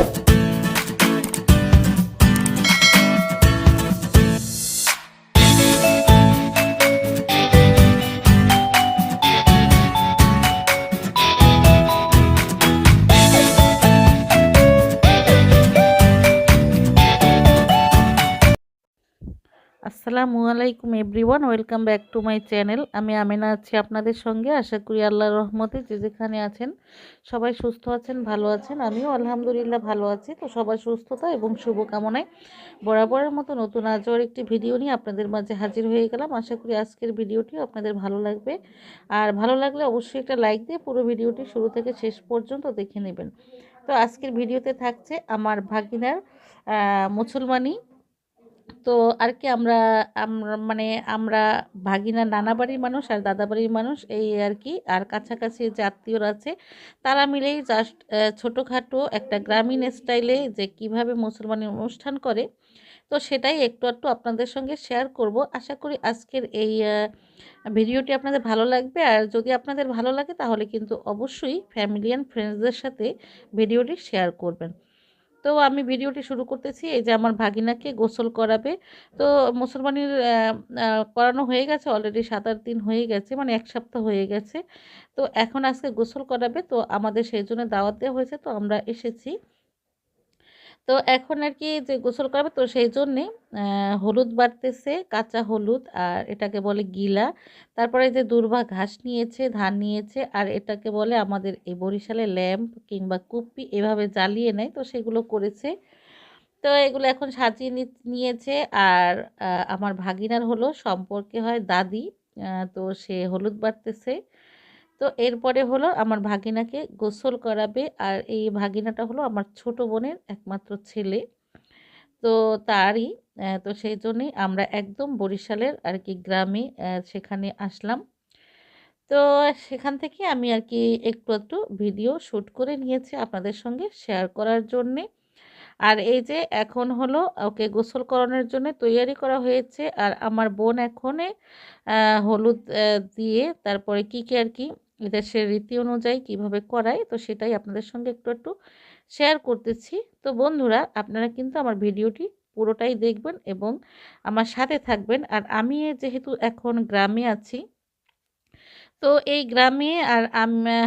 うん。আসসালামু আলাইকুম everyone, welcome back to my channel. আমি আমিনা আছি আপনাদের সঙ্গে। আশা করি আল্লাহর রহমতে যে যেখানে আছেন সবাই সুস্থ আছেন, ভালো আছেন। আমিও আলহামদুলিল্লাহ ভালো আছি। তো সবার সুস্থতা এবং শুভকামনায় বরাবরের মতো নতুন আজও একটি ভিডিও নিয়ে আপনাদের মাঝে হাজির হয়ে গেলাম। আশা করি আজকের ভিডিওটিও আপনাদের ভালো লাগবে। আর ভালো লাগলে অবশ্যই একটা লাইক দিয়ে পুরো ভিডিওটি শুরু থেকে শেষ পর্যন্ত দেখে নেবেন। তো আজকের ভিডিওতে থাকছে আমার ভাগিনার মুসলমানি তো আর কি আমরা মানে আমরা ভাগিনা নানা বাড়ির মানুষ আর দাদা বাড়ির মানুষ এই আর কি। আর কাছাকাছি যে আত্মীয়রা আছে, তারা মিলেই জাস্ট ছোটোখাটো একটা গ্রামীণ স্টাইলে যে কীভাবে মুসলমানের অনুষ্ঠান করে। তো সেটাই একটু একটু আপনাদের সঙ্গে শেয়ার করব। আশা করি আজকের এই ভিডিওটি আপনাদের ভালো লাগবে। আর যদি আপনাদের ভালো লাগে তাহলে কিন্তু অবশ্যই ফ্যামিলি অ্যান্ড ফ্রেন্ডসদের সাথে ভিডিওটি শেয়ার করবেন। তো আমি ভিডিওটি শুরু করতেছি। এই যে আমার ভাগিনাকে গোসল করাবে। তো মুসলমানির করানো হয়ে গেছে অলরেডি সাত আট দিন হয়ে গেছে মানে এক সপ্তাহ হয়ে গেছে। তো এখন আজকে গোসল করাবে, তো আমাদের সেই জন্য দাওয়াত দেওয়া হয়েছে, তো আমরা এসেছি। তো এখন আর কি যে গোসল করবে, তো সেই জন্যে হলুদ বাড়তেছে, কাঁচা হলুদ আর এটাকে বলে গিলা। তারপরে যে দুর্বা ঘাস নিয়েছে, ধান নিয়েছে আর এটাকে বলে আমাদের এই বরিশালে ল্যাম্প কিংবা কুপি এভাবে জ্বালিয়ে নেয়, তো সেগুলো করেছে। তো এগুলো এখন সাজিয়ে নিয়েছে আর আমার ভাগিনার হলো, সম্পর্কে হয় দাদি তো সে হলুদ বাড়তেছে। তো এরপরে হলো আমার ভাগিনাকে গোসল করাবে। আর এই ভাগিনাটা হলো আমার ছোট বোনের একমাত্র ছেলে। তো তারই তো সেই জন্যই আমরা একদম বরিশালের আর কি গ্রামে সেখানে আসলাম। তো সেখান থেকে আমি আর কি একটু একটু ভিডিও শ্যুট করে নিয়েছি আপনাদের সঙ্গে শেয়ার করার জন্যে। আর এই যে এখন হলো ওকে গোসল করানোর জন্য তৈয়ারি করা হয়েছে। আর আমার বোন এখনে হলুদ দিয়ে তারপরে কী কী আর কি দেশের রীতি অনুযায়ী কীভাবে করায়, তো সেটাই আপনাদের সঙ্গে একটু একটু শেয়ার করতেছি। তো বন্ধুরা, আপনারা কিন্তু আমার ভিডিওটি পুরোটাই দেখবেন এবং আমার সাথে থাকবেন। আর আমি যেহেতু এখন গ্রামে আছি তো এই গ্রামে আর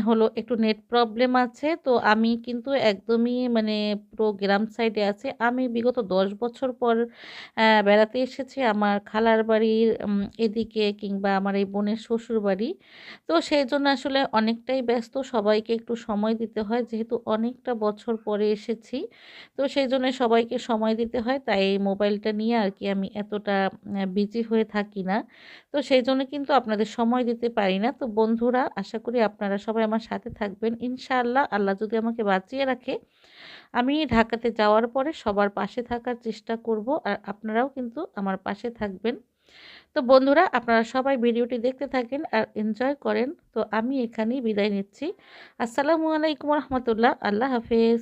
হলো একটু নেট প্রবলেম আছে। তো আমি কিন্তু একদমই মানে পুরো গ্রাম সাইডে আছে। আমি বিগত দশ বছর পর বেড়াতে এসেছি আমার খালার বাড়ির এদিকে কিংবা আমার এই বোনের শ্বশুর বাড়ি। তো সেই জন্য আসলে অনেকটাই ব্যস্ত। সবাইকে একটু সময় দিতে হয়। যেহেতু অনেকটা বছর পরে এসেছি, তো সেই জন্য সবাইকে সময় দিতে হয়। তাই মোবাইলটা নিয়ে আর কি আমি এতটা বিজি হয়ে থাকি না। তো সেই জন্য কিন্তু আপনাদের সময় দিতে পারি না। তো বন্ধুরা, আশা করি আপনারা সবাই আমার সাথে থাকবেন। ইনশাআল্লাহ আল্লাহ যদি আমাকে বাঁচিয়ে রাখে, আমি ঢাকাতে যাওয়ার পরে সবার পাশে থাকার চেষ্টা করব আর আপনারাও কিন্তু আমার পাশে থাকবেন। তো বন্ধুরা, আপনারা সবাই ভিডিওটি দেখতে থাকেন আর এনজয় করেন। তো আমি এখানেই বিদায় নিচ্ছি। আসসালামু আলাইকুম রহমতুল্লাহ। আল্লাহ হাফেজ।